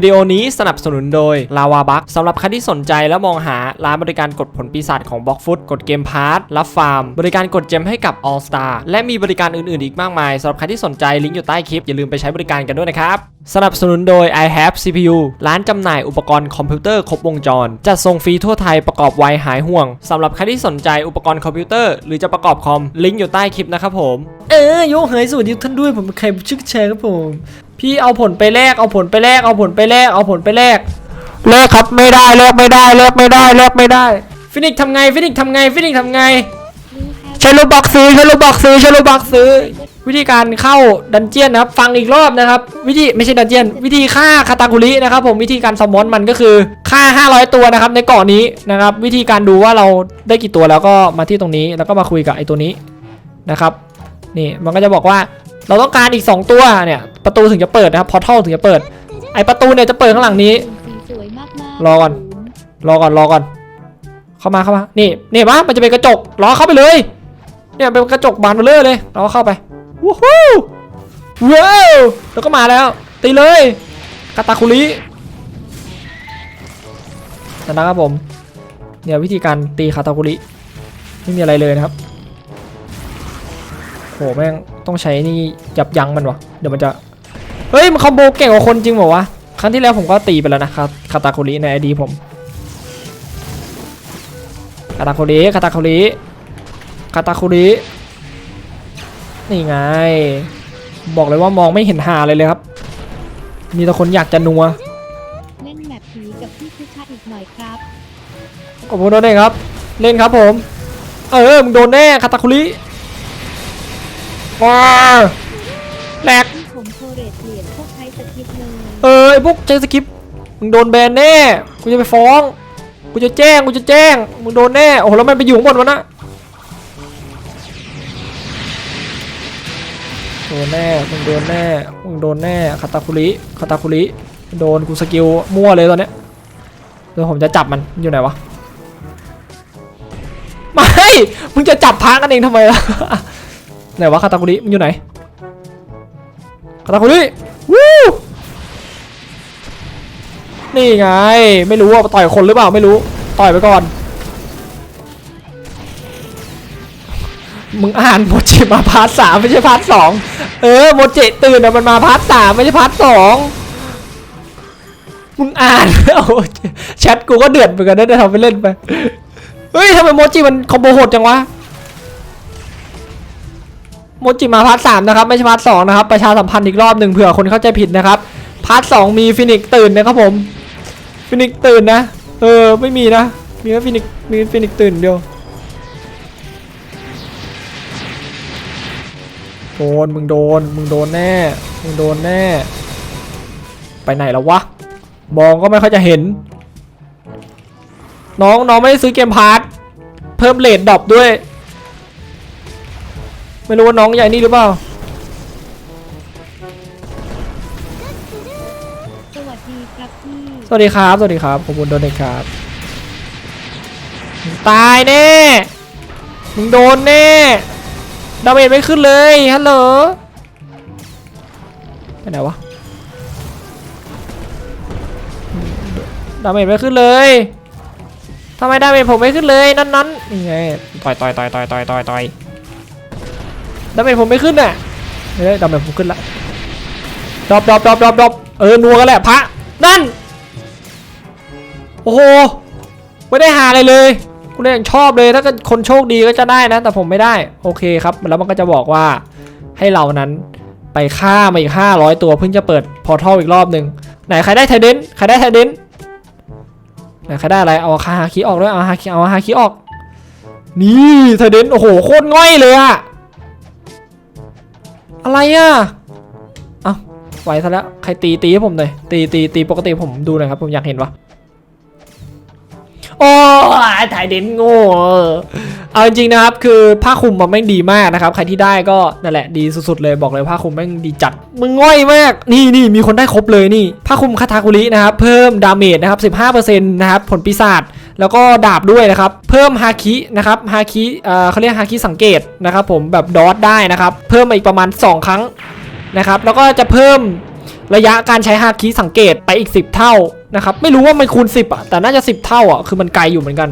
วิดีโอนี้สนับสนุนโดย Lava b u c k สำหรับใครที่สนใจและมองหาร้านบริการกดผลปีศาจของ b l o k f o o t กดเกมพาร์ทรับฟาร์ม บริการกดเจมให้กับ All Star และมีบริการอื่นๆอีกมากมายสำหรับใครที่สนใจลิงก์อยู่ใต้คลิปอย่าลืมไปใช้บริการกันด้วยนะครับสนับสนุนโดย i have CPU ร้านจำหน่ายอุปกรณ์คอมพิวเตอร์ครบวงจร จัดส่งฟรีทั่วไทยประกอบไวหายห่วงสำหรับใครที่สนใจอุปกรณ์คอมพิวเตอร์หรือจะประกอบคอมลิงก์อยู่ใต้คลิปนะครับผม เออโยเฮยสวัสดีทุกท่านด้วยผมเป็นใครชื่อแชร์ครับผม พี่เอาผลไปแลกเอาผลไปแลกเอาผลไปแลกเอาผลไปแลกแลกครับไม่ได้แลกไม่ได้แลกไม่ได้แลกไม่ได้ ฟินิกซ์ทำไงฟินิกซ์ทำไงฟินิกซ์ทำไงใช้โลบอกซื้อใช้โลบอกซื้อใช้โลบอกซื้อ วิธีการเข้าดันเจียนนะครับฟังอีกรอบนะครับ วิธีไม่ใช่ดันเจียน วิธีฆ่าคาตาคุรินะครับ ผมวิธีการสมอนมันก็คือฆ่า 500 ตัวนะครับ ในเกาะนี้นะครับ วิธีการดูว่าเราได้กี่ตัวแล้วก็มาที่ตรงนี้แล้วก็มาคุยกับไอ้ตัวนี้นะครับ นี่มันก็จะบอกว่า เราต้องการอีก 2 ตัวเนี่ยประตูถึงจะเปิดนะครับพอทัลถึงจะเปิด ไอประตูเนี่ยจะเปิดข้างหลังนี้สีสวยมากๆรอก่อน รอก่อนรอก่อน เข้ามาเข้ามา นี่นี่ปะมันจะเป็นกระจกรอเข้าไปเลย เนี่ยเป็นกระจกบานเบลอเลยเราก็เข้าไปวู้ฮู้ว้าวแล้วก็มาแล้ว ตีเลยกาตาคุรินั่นนะครับผมเนี่ยวิธีการตีคาตาคุริไม่มีอะไรเลยนะครับ โหแม่งต้องใช้นี่ยับยั้งมันวะเดี๋ยวมันจะเฮ้ยมันคอมโบเก่งกว่าคนจริงเปล่าวะครั้งที่แล้วผมก็ตีไปแล้วนะคาคาตาโคริในไอดีผมคาตาโคริคาตาโคริคาตาโครินี่ไง บอกเลยว่ามองไม่เห็นหาเลยเลยครับ มีแต่คนอยากจะนัวเล่นแมปผีกับพี่พุชาอีกหน่อยครับขอบคุณด้วยครับ เล่นครับผม เออมึงโดนแน่คาตาโคริ ว้าแหลกผมโทรเรทเปลี่ยนพวกใช้สคริปเลยเออไอพวกใช้สคริปมึงโดนแบนแน่กูจะไปฟ้องกูจะแจ้งกูจะแจ้งมึงโดนแน่โอ้โหแล้วมันไปอยู่ข้างบนวะนะโดนแน่มึงโดนแน่มึงโดนแน่คาตาคุริคาตาคุริโดนกูสกิลมั่วเลยตอนเนี้ยเดี๋ยวผมจะจับมันอยู่ไหนวะไม่มึงจะจับพากันเองทำไมล่ะ ไหนวะคาตาคุริมึงอยู่ไหนคาตาคุริวู้นี่ไง ไม่รู้ว่าต่อยคนหรือเปล่าไม่รู้ ต่อยไปก่อน มึงอ่านโมจิมาพาร์ทสามไม่ใช่พาร์ทสองเออโมจิตื่นอะมันมาพาร์ทสามไม่ใช่พาร์ทสองมึงอ่านโอ้โหแชทกูก็เดือดเหมือนกันนะได้ทำไปเล่นไป เฮ้ยทำไมโมจิมันคอมโบโหดจังวะ โมจิมาพาร์ทสามนะครับไม่ใช่พาร์ทสองนะครับประชาสัมพันธ์อีกรอบหนึ่งเผื่อคนเข้าใจผิดนะครับพาร์ทสองมีฟินิกตื่นนะครับผมฟินิกตื่นนะ เออไม่มีนะ มีแค่ฟินิกมีฟินิกตื่นเดียวโดนมึงโดนมึงโดนแน่มึงโดนแน่ ไปไหนแล้ววะมองก็ไม่ค่อยจะเห็น น้องน้องไม่ได้ซื้อเกมพาร์ทเพิ่มเลทดรอปด้วย ไม่รู้ว่าน้องใหญ่นี่หรือเปล่า สวัสดีครับพี่สวัสดีครับ สวัสดีครับขอบคุณโดนเลยครับมึงตายแน่ มึงโดนแน่ ดาเมจไม่ขึ้นเลย ฮัลโหล ไปไหนวะ ดาเมจไม่ขึ้นเลยทำไมดาเมจผมไม่ขึ้นเลยนั่นนั้นนี่ไงต่อยต่อยต่อยต่อยต่อยต่อยต่อย ดาเมจผมไม่ขึ้นน่ะเฮ้ยดาเมจผมขึ้นละดรอปดรอปดรอปดรอปดรอปเออนัวกันแหละพระนั่น โอ้โห ไม่ได้หาอะไรเลยกูเลยยังชอบเลยถ้ากิดคนโชคดีก็จะได้นะ แต่ผมไม่ได้ โอเคครับ แล้วมันก็จะบอกว่าให้เรานั้นไปฆ่ามาอีก 500 ตัวเพิ่งจะเปิดพอร์ทัลอีกรอบหนึ่งไหนใครได้ไทเดนใครได้ไทเดนไหนใครได้อะไรเอาคาฮาคิออกด้วยเอาฮาคิเอาฮาคิออก นี่ไทเดนโอ้โหโคตรง่อยเลยอะ อะไรอะเอ้าไหวซะแล้ว ใครตีตีให้ผมหน่อย ตีตีตีปกติผมดูหน่อยครับ ผมอยากเห็นวะโอ้ถ่ายเด่นโง่เอาจริงนะครับ คือผ้าคลุมมันแม่งดีมากนะครับ ใครที่ได้ก็นั่นแหละดีสุดๆเลยบอกเลยผ้าคลุมแม่งดีจัด มึงง่อยมาก นี่นี่มีคนได้ครบเลยนี่ผ้าคลุมคาทาคุรินะครับ เพิ่มดาเมจนะครับ 15%นะครับ ผลปีศาจ แล้วก็ดาบด้วยนะครับ เพิ่มฮาคินะครับฮาคิเออเขาเรียกฮาคิสังเกตนะครับผมแบบดอทได้นะครับ เพิ่มมาอีกประมาณ 2 ครั้งนะครับ แล้วก็จะเพิ่มระยะการใช้ฮาคิสังเกตไปอีก 10 เท่านะครับ ไม่รู้ว่ามันคูณ 10อะแต่น่าจะ 10 เท่าอะคือมันไกลอยู่เหมือนกัน